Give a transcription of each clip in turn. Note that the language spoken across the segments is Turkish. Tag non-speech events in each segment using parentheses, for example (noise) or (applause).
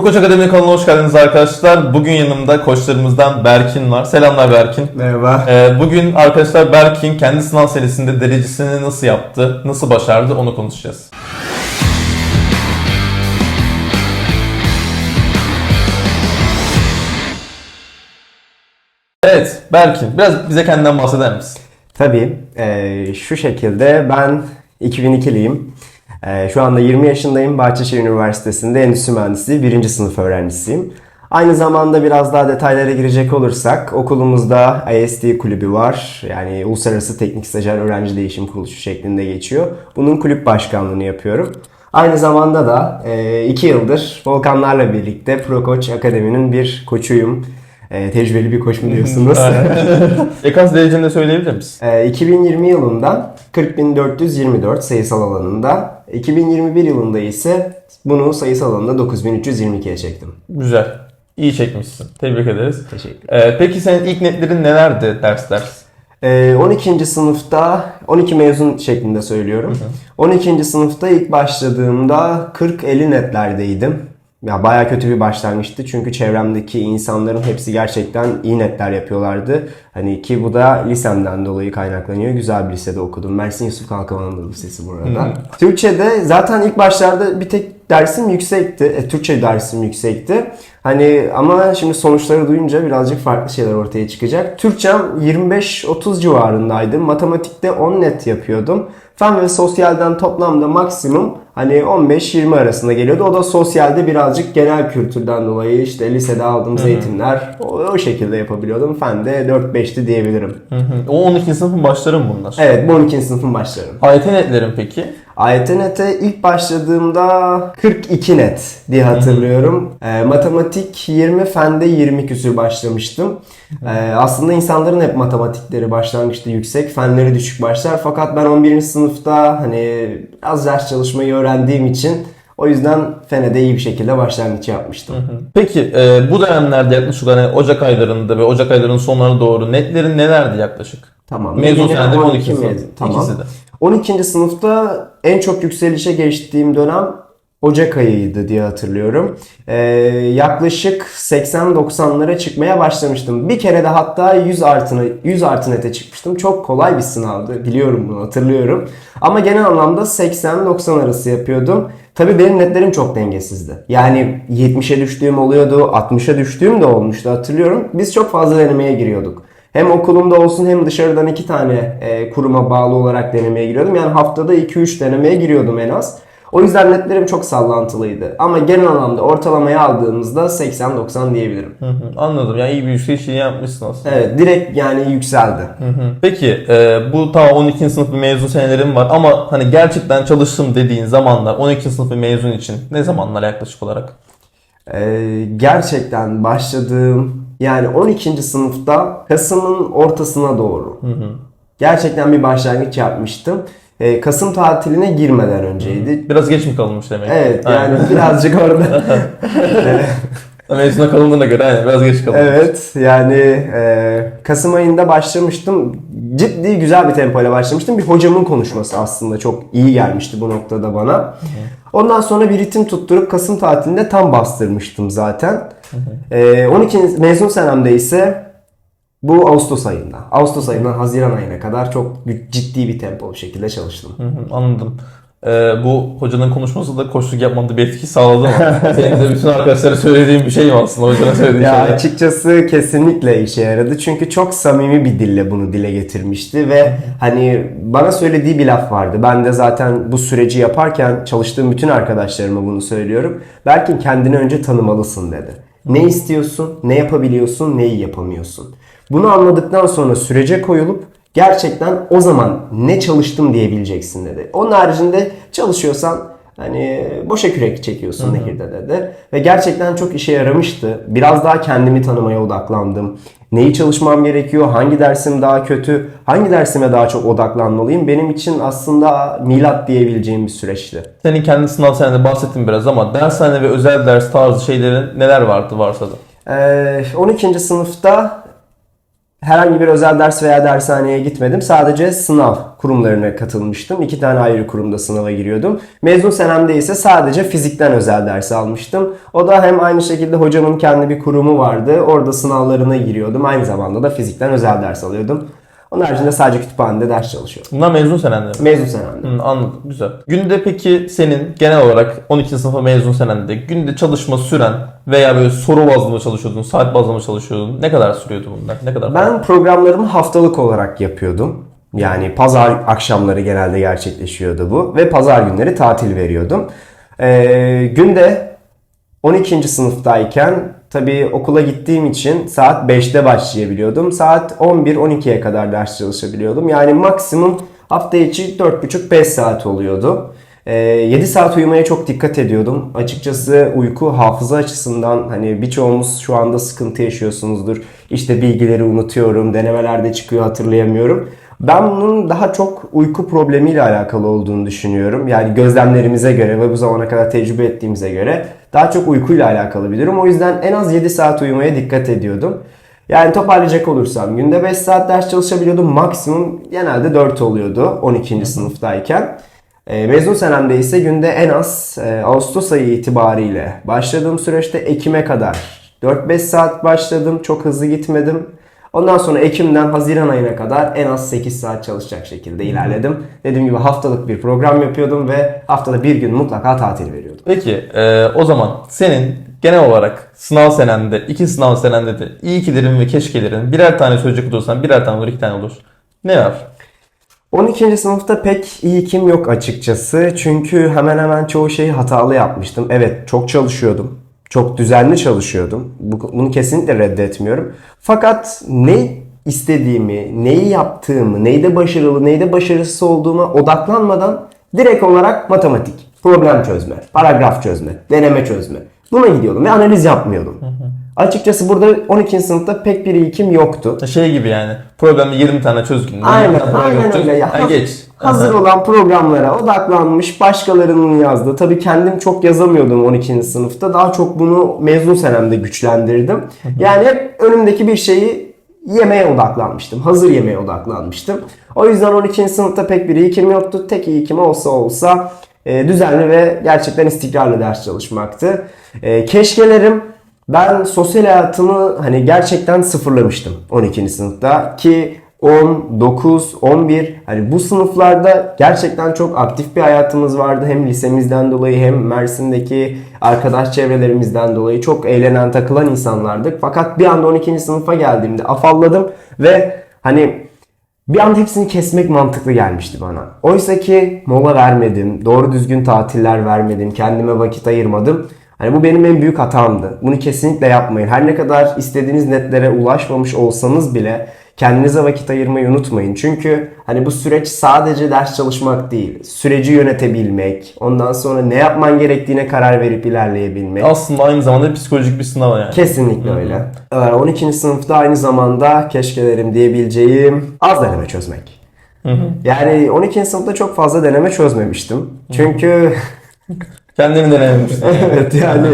Koç Akademi kanalına hoş geldiniz arkadaşlar. Bugün yanımda koçlarımızdan Berkin var. Selamlar Berkin. Merhaba. Ee, bugün arkadaşlar Berkin kendi sınav serisinde derecesini nasıl yaptı, nasıl başardı onu konuşacağız. Evet Berkin biraz bize kendinden bahseder misin? Tabii e, şu şekilde ben 2002'liyim. E, şu anda 20 yaşındayım. Bahçeşehir Üniversitesi'nde Endüstri Mühendisliği 1. sınıf öğrencisiyim. Aynı zamanda biraz daha detaylara girecek olursak okulumuzda ISD kulübü var. Yani Uluslararası Teknik Stajyer Öğrenci Değişim Kuruluşu şeklinde geçiyor. Bunun kulüp başkanlığını yapıyorum. Aynı zamanda da 2 yıldır Volkanlarla birlikte Pro Koç Akademi'nin bir koçuyum. E, tecrübeli bir koç mu diyorsunuz? (laughs) Ekans dereceni de söyleyebilir misin? Ee, 2020 yılında 40.424 sayısal alanında, 2021 yılında ise bunu sayısal alanında 9322'ye çektim. Güzel. İyi çekmişsin. Tebrik ederiz. Teşekkür Ee, peki senin ilk netlerin nelerdi ders ders? Ee, 12. sınıfta 12 mezun şeklinde söylüyorum. 12. sınıfta ilk başladığımda 40-50 netlerdeydim. Ya bayağı kötü bir başlangıçtı çünkü çevremdeki insanların hepsi gerçekten iyi netler yapıyorlardı. Hani ki bu da lisemden dolayı kaynaklanıyor. Güzel bir lisede okudum. Mersin Yusuf Anadolu Lisesi burada. Türkçe'de zaten ilk başlarda bir tek dersim yüksekti. E, Türkçe dersim yüksekti. Hani ama şimdi sonuçları duyunca birazcık farklı şeyler ortaya çıkacak. Türkçem 25-30 civarındaydı. Matematikte 10 net yapıyordum. Fen ve sosyalden toplamda maksimum hani 15-20 arasında geliyordu. O da sosyalde birazcık genel kültürden dolayı işte lisede aldığım eğitimler o, o şekilde yapabiliyordum. Fende 4-5'ti diyebilirim. Hı hı. O 12. sınıfın başları mı bunlar? Evet bu 12. sınıfın başlarım. AYT netlerin peki? AYT-NET'e ilk başladığımda 42 net diye hatırlıyorum. Ee, matematik 20, fende 20 küsür başlamıştım. Ee, aslında insanların hep matematikleri başlangıçta yüksek, fenleri düşük başlar. Fakat ben 11. sınıfta hani az ders çalışmayı öğrendiğim için o yüzden fene de iyi bir şekilde başlangıç yapmıştım. Peki e, bu dönemlerde yaklaşık hani Ocak aylarında ve Ocak aylarının sonlarına doğru netlerin nelerdi yaklaşık? Tamam. Mezun senede 12 12 sınıf. mezun. Tamam. İkisi de. 12. sınıfta en çok yükselişe geçtiğim dönem Ocak ayıydı diye hatırlıyorum. Ee, yaklaşık 80-90'lara çıkmaya başlamıştım. Bir kere de hatta 100 artına 100 artı nete çıkmıştım. Çok kolay bir sınavdı. Biliyorum bunu hatırlıyorum. Ama genel anlamda 80-90 arası yapıyordum. Tabii benim netlerim çok dengesizdi. Yani 70'e düştüğüm oluyordu, 60'a düştüğüm de olmuştu hatırlıyorum. Biz çok fazla denemeye giriyorduk. Hem okulumda olsun hem dışarıdan iki tane e, kuruma bağlı olarak denemeye giriyordum. Yani haftada 2-3 denemeye giriyordum en az. O yüzden netlerim çok sallantılıydı. Ama genel anlamda ortalamaya aldığımızda 80-90 diyebilirim. Hı hı. Anladım. Yani iyi bir yükseliş yine yapmışsın aslında. Evet direkt yani yükseldi. Hı hı. Peki e, bu ta 12. sınıf mezun senelerim var ama hani gerçekten çalıştım dediğin zamanlar 12. sınıf mezun için ne zamanlar yaklaşık olarak? Ee, gerçekten başladığım yani 12. sınıfta Kasım'ın ortasına doğru. Gerçekten bir başlangıç yapmıştım. Ee, Kasım tatiline girmeden önceydi. Biraz geç mi kalınmış demek? Evet Aynen. yani (laughs) birazcık orada. (laughs) Mezuna kalındığına göre aynen biraz geç kalınmış. evet yani e, Kasım ayında başlamıştım. Ciddi güzel bir tempoyla başlamıştım. Bir hocamın konuşması aslında çok iyi gelmişti bu noktada bana. Ondan sonra bir ritim tutturup Kasım tatilinde tam bastırmıştım zaten. E, 12. mezun senemde ise bu Ağustos ayında. Ağustos ayından Haziran ayına kadar çok ciddi bir tempo bir şekilde çalıştım. Hı hı, anladım. E, bu hocanın konuşması da koçluk yapmada bir etki sağladı mı? (laughs) Senin de bütün arkadaşlara söylediğin bir şey mi aslında hocanın söylediği Ya şeyler? açıkçası kesinlikle işe yaradı. Çünkü çok samimi bir dille bunu dile getirmişti ve hani bana söylediği bir laf vardı. Ben de zaten bu süreci yaparken çalıştığım bütün arkadaşlarıma bunu söylüyorum. Belki kendini önce tanımalısın dedi. Ne istiyorsun, ne yapabiliyorsun, neyi yapamıyorsun. Bunu anladıktan sonra sürece koyulup gerçekten o zaman ne çalıştım diyebileceksin dedi. Onun haricinde çalışıyorsan Hani boşa kürek çekiyorsun nehirde dedi. Ve gerçekten çok işe yaramıştı. Biraz daha kendimi tanımaya odaklandım. Neyi çalışmam gerekiyor? Hangi dersim daha kötü? Hangi dersime daha çok odaklanmalıyım? Benim için aslında milat diyebileceğim bir süreçti. Senin kendi sınav senede bahsettin biraz ama dershane ve özel ders tarzı şeylerin neler vardı varsa da? Ee, 12. sınıfta herhangi bir özel ders veya dershaneye gitmedim. Sadece sınav kurumlarına katılmıştım. İki tane ayrı kurumda sınava giriyordum. Mezun senemde ise sadece fizikten özel ders almıştım. O da hem aynı şekilde hocamın kendi bir kurumu vardı. Orada sınavlarına giriyordum. Aynı zamanda da fizikten özel ders alıyordum. Onun haricinde sadece kütüphanede ders çalışıyordum. Bunlar mezun senende? Mezun senemde. Hı, anladım. Güzel. Günde peki senin genel olarak 12. sınıfa mezun senende günde çalışma süren veya böyle soru bazlı mı çalışıyordun, saat bazlı mı çalışıyordun? Ne kadar sürüyordu bunlar? Ne kadar? Ben programlarımı haftalık olarak yapıyordum. Yani pazar akşamları genelde gerçekleşiyordu bu. Ve pazar günleri tatil veriyordum. Ee, günde 12. sınıftayken tabii okula gittiğim için saat 5'te başlayabiliyordum. Saat 11-12'ye kadar ders çalışabiliyordum. Yani maksimum hafta içi 4,5-5 saat oluyordu. Ee, 7 saat uyumaya çok dikkat ediyordum. Açıkçası uyku hafıza açısından hani birçoğumuz şu anda sıkıntı yaşıyorsunuzdur. İşte bilgileri unutuyorum, denemelerde çıkıyor hatırlayamıyorum. Ben bunun daha çok uyku problemiyle alakalı olduğunu düşünüyorum. Yani gözlemlerimize göre ve bu zamana kadar tecrübe ettiğimize göre daha çok uykuyla alakalı bir durum. O yüzden en az 7 saat uyumaya dikkat ediyordum. Yani toparlayacak olursam günde 5 saat ders çalışabiliyordum. Maksimum genelde 4 oluyordu 12. sınıftayken. E, mezun senemde ise günde en az e, Ağustos ayı itibariyle başladığım süreçte Ekim'e kadar 4-5 saat başladım. Çok hızlı gitmedim. Ondan sonra Ekim'den Haziran ayına kadar en az 8 saat çalışacak şekilde ilerledim. Dediğim gibi haftalık bir program yapıyordum ve haftada bir gün mutlaka tatil veriyordum. Peki e, o zaman senin genel olarak sınav senende, iki sınav senende de iyi kilerin ve keşkelerin birer tane söyleyecek olursan birer tane olur, iki tane olur. Ne var? 12. sınıfta pek iyi kim yok açıkçası. Çünkü hemen hemen çoğu şeyi hatalı yapmıştım. Evet çok çalışıyordum. Çok düzenli çalışıyordum. Bu- Bunu kesinlikle reddetmiyorum. Fakat ne istediğimi, neyi yaptığımı, neyde başarılı, neyde başarısız olduğuma odaklanmadan direkt olarak matematik, problem çözme, paragraf çözme, deneme çözme. Buna gidiyordum ve analiz yapmıyordum. Açıkçası burada 12. sınıfta pek bir ilkim yoktu. Şey gibi yani. Problemi 20 tane çöz günde. Aynen, 20 tane problem aynen çöz. öyle ya. Ha, geç. Hazır Aha. olan programlara odaklanmış, başkalarının yazdığı. Tabii kendim çok yazamıyordum 12. sınıfta. Daha çok bunu mezun senemde güçlendirdim. Yani hep önümdeki bir şeyi yemeye odaklanmıştım. Hazır yemeye odaklanmıştım. O yüzden 12. sınıfta pek bir ilkim yoktu. Tek ilkim olsa olsa e, düzenli ve gerçekten istikrarlı ders çalışmaktı. E, keşkelerim ben sosyal hayatımı hani gerçekten sıfırlamıştım 12. sınıfta ki 10, 9, 11 hani bu sınıflarda gerçekten çok aktif bir hayatımız vardı. Hem lisemizden dolayı hem Mersin'deki arkadaş çevrelerimizden dolayı çok eğlenen takılan insanlardık. Fakat bir anda 12. sınıfa geldiğimde afalladım ve hani bir anda hepsini kesmek mantıklı gelmişti bana. Oysa ki mola vermedim, doğru düzgün tatiller vermedim, kendime vakit ayırmadım. Hani bu benim en büyük hatamdı. Bunu kesinlikle yapmayın. Her ne kadar istediğiniz netlere ulaşmamış olsanız bile kendinize vakit ayırmayı unutmayın. Çünkü hani bu süreç sadece ders çalışmak değil. Süreci yönetebilmek, ondan sonra ne yapman gerektiğine karar verip ilerleyebilmek. Aslında aynı zamanda psikolojik bir sınav yani. Kesinlikle öyle. Ee, 12. sınıfta aynı zamanda keşkelerim diyebileceğim az deneme çözmek. Yani 12. sınıfta çok fazla deneme çözmemiştim. Çünkü (laughs) Kendini denememişsin. (laughs) evet (laughs) yani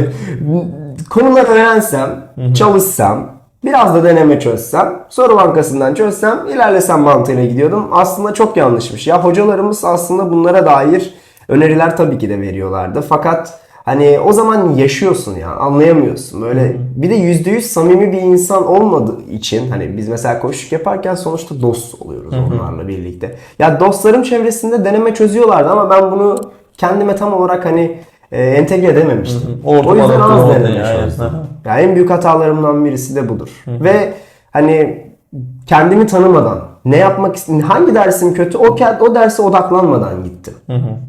konuları öğrensem, çalışsam, biraz da deneme çözsem, soru bankasından çözsem, ilerlesem mantığıyla gidiyordum. Aslında çok yanlışmış. Ya hocalarımız aslında bunlara dair öneriler tabii ki de veriyorlardı. Fakat hani o zaman yaşıyorsun ya, anlayamıyorsun. Böyle bir de %100 samimi bir insan olmadığı için hani biz mesela koşuk yaparken sonuçta dost oluyoruz onlarla birlikte. Ya dostlarım çevresinde deneme çözüyorlardı ama ben bunu kendime tam olarak hani e, entegre edememiştim. Ortam o yüzden az deneme yani. en büyük hatalarımdan birisi de budur. Ve hani kendimi tanımadan ne yapmak istedim, hangi dersim kötü o, o derse odaklanmadan gittim.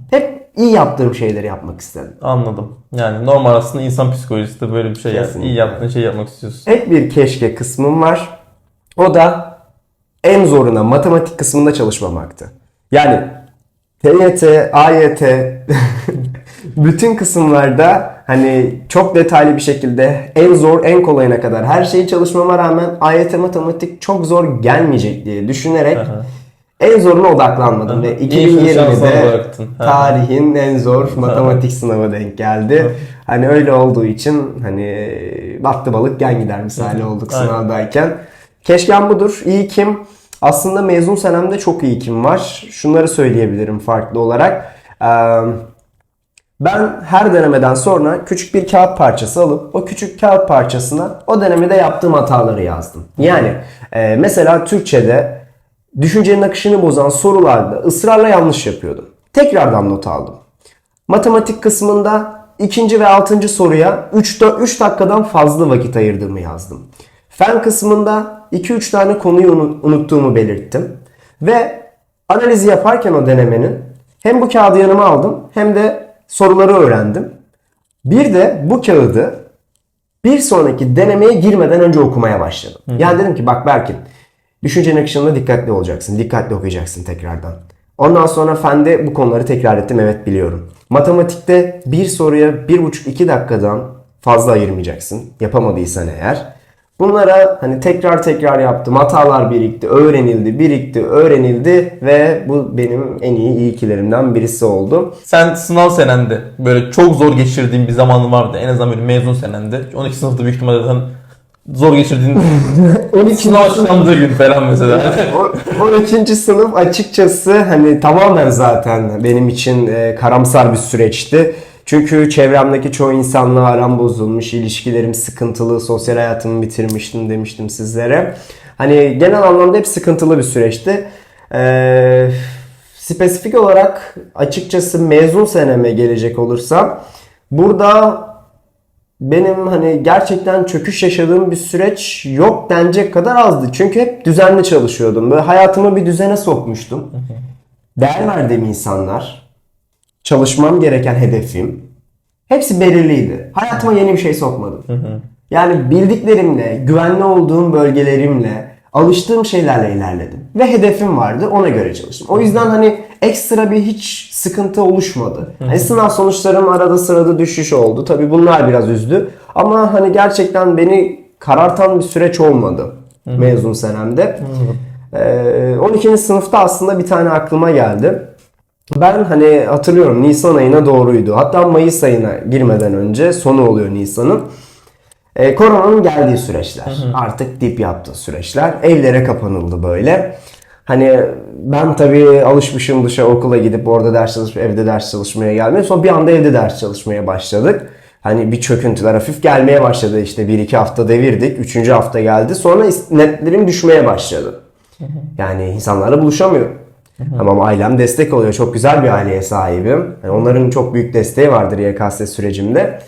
Hep iyi yaptığım şeyleri yapmak istedim. Anladım. Yani normal aslında insan psikolojisi de böyle bir şey yani. Kesinlikle. İyi yaptığın şeyi yapmak istiyorsun. Hep bir keşke kısmım var. O da en zoruna matematik kısmında çalışmamaktı. Yani TYT, AYT (laughs) bütün kısımlarda hani çok detaylı bir şekilde en zor en kolayına kadar her şeyi çalışmama rağmen AYT matematik çok zor gelmeyecek diye düşünerek Aha. en zoruna odaklanmadım ve İyi şansına 2020'de bıraktın. Aha. tarihin en zor matematik sınavı denk geldi. Hani öyle olduğu için hani battı balık gen gider misali olduk Aynen. sınavdayken. Keşkem budur. İyi kim? Aslında mezun senemde çok iyi kim var. Şunları söyleyebilirim farklı olarak. Ben her denemeden sonra küçük bir kağıt parçası alıp o küçük kağıt parçasına o denemede yaptığım hataları yazdım. Yani mesela Türkçe'de düşüncenin akışını bozan sorularda ısrarla yanlış yapıyordum. Tekrardan not aldım. Matematik kısmında ikinci ve altıncı soruya 3, 3 dakikadan fazla vakit ayırdığımı yazdım. Fen kısmında 2-3 tane konuyu unu- unuttuğumu belirttim. Ve analizi yaparken o denemenin hem bu kağıdı yanıma aldım hem de soruları öğrendim. Bir de bu kağıdı bir sonraki denemeye girmeden önce okumaya başladım. Yani dedim ki bak Berkin düşüncenin akışında dikkatli olacaksın. Dikkatli okuyacaksın tekrardan. Ondan sonra fende bu konuları tekrar ettim evet biliyorum. Matematikte bir soruya bir buçuk iki dakikadan fazla ayırmayacaksın. Yapamadıysan eğer. Bunlara hani tekrar tekrar yaptım. Hatalar birikti, öğrenildi, birikti, öğrenildi ve bu benim en iyi ilkilerimden birisi oldu. Sen sınav senende böyle çok zor geçirdiğin bir zamanın vardı. En azından böyle mezun senende. 12 sınıfta büyük ihtimalle zaten zor geçirdiğin (laughs) 12. sınav açıklandığı gün falan mesela. O- 12. sınıf açıkçası hani tamamen zaten benim için e, karamsar bir süreçti. Çünkü çevremdeki çoğu insanla aram bozulmuş, ilişkilerim sıkıntılı, sosyal hayatımı bitirmiştim demiştim sizlere. Hani genel anlamda hep sıkıntılı bir süreçti. Ee, spesifik olarak açıkçası mezun seneme gelecek olursam burada benim hani gerçekten çöküş yaşadığım bir süreç yok denecek kadar azdı. Çünkü hep düzenli çalışıyordum. Böyle hayatımı bir düzene sokmuştum. Değer verdiğim insanlar, çalışmam gereken hedefim hepsi belirliydi. Hayatıma yeni bir şey sokmadım. Yani bildiklerimle, güvenli olduğum bölgelerimle, alıştığım şeylerle ilerledim. Ve hedefim vardı, ona göre çalıştım. O yüzden hani ekstra bir hiç sıkıntı oluşmadı. Hani sınav sonuçlarım arada sırada düşüş oldu. Tabii bunlar biraz üzdü. Ama hani gerçekten beni karartan bir süreç olmadı mezun senemde. Ee, 12. sınıfta aslında bir tane aklıma geldi. Ben hani hatırlıyorum Nisan ayına doğruydu. Hatta Mayıs ayına girmeden önce sonu oluyor Nisan'ın. Ee, koronanın geldiği süreçler. Artık dip yaptığı süreçler. Evlere kapanıldı böyle. Hani ben tabii alışmışım dışa okula gidip orada ders çalışıp evde ders çalışmaya gelmeye. Sonra bir anda evde ders çalışmaya başladık. Hani bir çöküntüler hafif gelmeye başladı işte bir iki hafta devirdik. Üçüncü hafta geldi. Sonra netlerim düşmeye başladı. Yani insanlarla buluşamıyorum. Ama ailem destek oluyor. Çok güzel bir aileye sahibim. Yani onların çok büyük desteği vardır YKS sürecimde.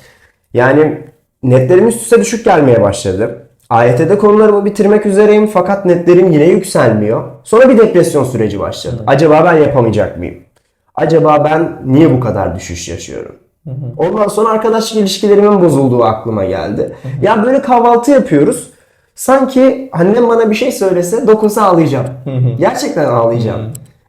Yani netlerim üst üste düşük gelmeye başladı. AYT'de konularımı bitirmek üzereyim fakat netlerim yine yükselmiyor. Sonra bir depresyon süreci başladı. Acaba ben yapamayacak mıyım? Acaba ben niye bu kadar düşüş yaşıyorum? Ondan sonra arkadaşlık ilişkilerimin bozulduğu aklıma geldi. Ya böyle kahvaltı yapıyoruz. Sanki annem bana bir şey söylese dokunsa ağlayacağım. Gerçekten ağlayacağım.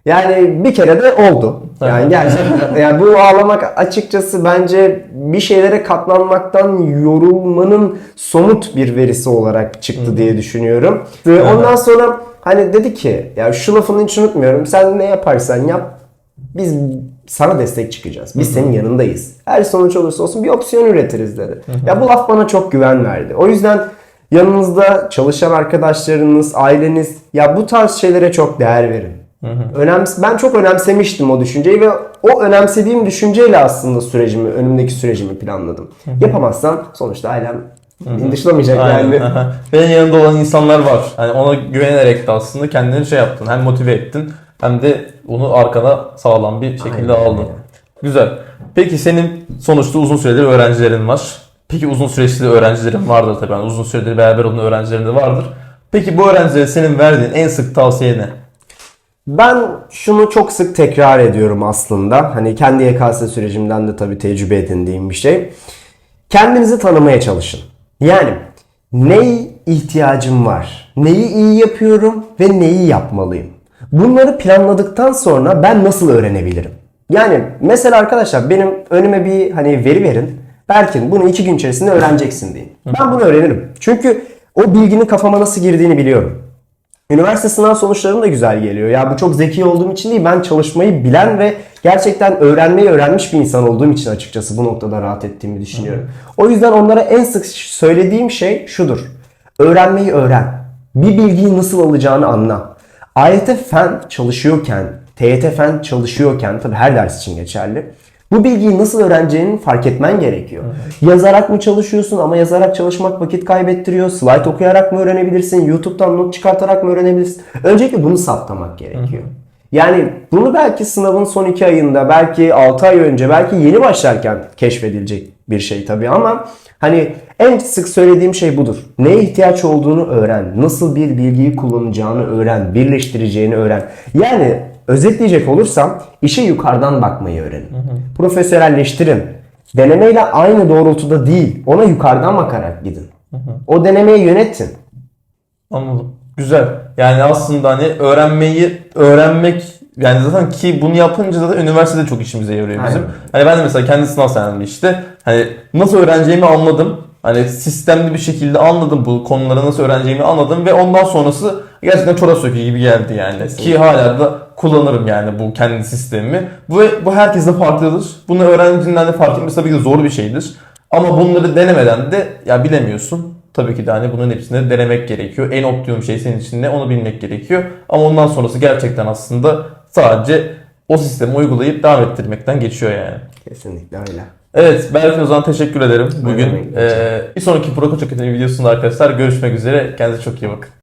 Yani bir kere de oldu. Yani gerçekten yani bu ağlamak açıkçası bence bir şeylere katlanmaktan yorulmanın somut bir verisi olarak çıktı diye düşünüyorum. Ve ondan sonra hani dedi ki ya şu lafını hiç unutmuyorum. Sen ne yaparsan yap biz sana destek çıkacağız. Biz senin yanındayız. Her sonuç olursa olsun bir opsiyon üretiriz dedi. Ya bu laf bana çok güven verdi. O yüzden yanınızda çalışan arkadaşlarınız, aileniz ya bu tarz şeylere çok değer verin. Önems ben çok önemsemiştim o düşünceyi ve o önemsediğim düşünceyle aslında sürecimi, önümdeki sürecimi planladım. Yapamazsam sonuçta ailem beni dışlamayacak Aynen. yani. Benim yanında olan insanlar var. Hani ona güvenerek de aslında kendini şey yaptın. Hem motive ettin hem de onu arkana sağlam bir şekilde Aynen aldın. Güzel. Peki senin sonuçta uzun süredir öğrencilerin var. Peki uzun süreçli öğrencilerin vardır tabii. Yani uzun süredir beraber olan öğrencilerin de vardır. Peki bu öğrencilere senin verdiğin en sık tavsiye ne? Ben şunu çok sık tekrar ediyorum aslında. Hani kendi YKS sürecimden de tabii tecrübe edindiğim bir şey. Kendinizi tanımaya çalışın. Yani neye ihtiyacım var? Neyi iyi yapıyorum ve neyi yapmalıyım? Bunları planladıktan sonra ben nasıl öğrenebilirim? Yani mesela arkadaşlar benim önüme bir hani veri verin. Berkin bunu iki gün içerisinde öğreneceksin deyin. Ben bunu öğrenirim. Çünkü o bilginin kafama nasıl girdiğini biliyorum. Üniversite sınav sonuçlarım da güzel geliyor. Ya bu çok zeki olduğum için değil. Ben çalışmayı bilen ve gerçekten öğrenmeyi öğrenmiş bir insan olduğum için açıkçası bu noktada rahat ettiğimi düşünüyorum. O yüzden onlara en sık söylediğim şey şudur. Öğrenmeyi öğren. Bir bilgiyi nasıl alacağını anla. AYT fen çalışıyorken, TYT fen çalışıyorken, tabii her ders için geçerli. Bu bilgiyi nasıl öğreneceğini fark etmen gerekiyor. Yazarak mı çalışıyorsun ama yazarak çalışmak vakit kaybettiriyor. Slide okuyarak mı öğrenebilirsin? YouTube'dan not çıkartarak mı öğrenebilirsin? Öncelikle bunu saptamak gerekiyor. Yani bunu belki sınavın son iki ayında, belki 6 ay önce, belki yeni başlarken keşfedilecek bir şey tabii ama hani en sık söylediğim şey budur. Neye ihtiyaç olduğunu öğren. Nasıl bir bilgiyi kullanacağını öğren. Birleştireceğini öğren. Yani özetleyecek olursam işe yukarıdan bakmayı öğrenin. Profesyonelleştirin. Denemeyle aynı doğrultuda değil. Ona yukarıdan bakarak gidin. O denemeyi yönetin. Anladım. Güzel. Yani aslında hani öğrenmeyi öğrenmek yani zaten ki bunu yapınca zaten üniversitede çok işimize yarıyor bizim. Aynen. Hani ben de mesela kendi sınav senemde işte hani nasıl öğreneceğimi anladım. Hani sistemli bir şekilde anladım bu konuları nasıl öğreneceğimi anladım ve ondan sonrası gerçekten çorap söküğü gibi geldi yani. Ki hala da kullanırım yani bu kendi sistemimi. Bu, bu herkeste farklıdır. Bunu öğrencinden de fark etmesi tabii ki de zor bir şeydir. Ama bunları denemeden de ya bilemiyorsun. Tabii ki de hani bunların hepsini denemek gerekiyor. En optimum şey senin için ne onu bilmek gerekiyor. Ama ondan sonrası gerçekten aslında sadece o sistemi uygulayıp devam ettirmekten geçiyor yani. Kesinlikle öyle. Evet Berfin o zaman teşekkür ederim. Bugün eee, bir sonraki Pro Koç Akademi videosunda arkadaşlar görüşmek üzere. Kendinize çok iyi bakın.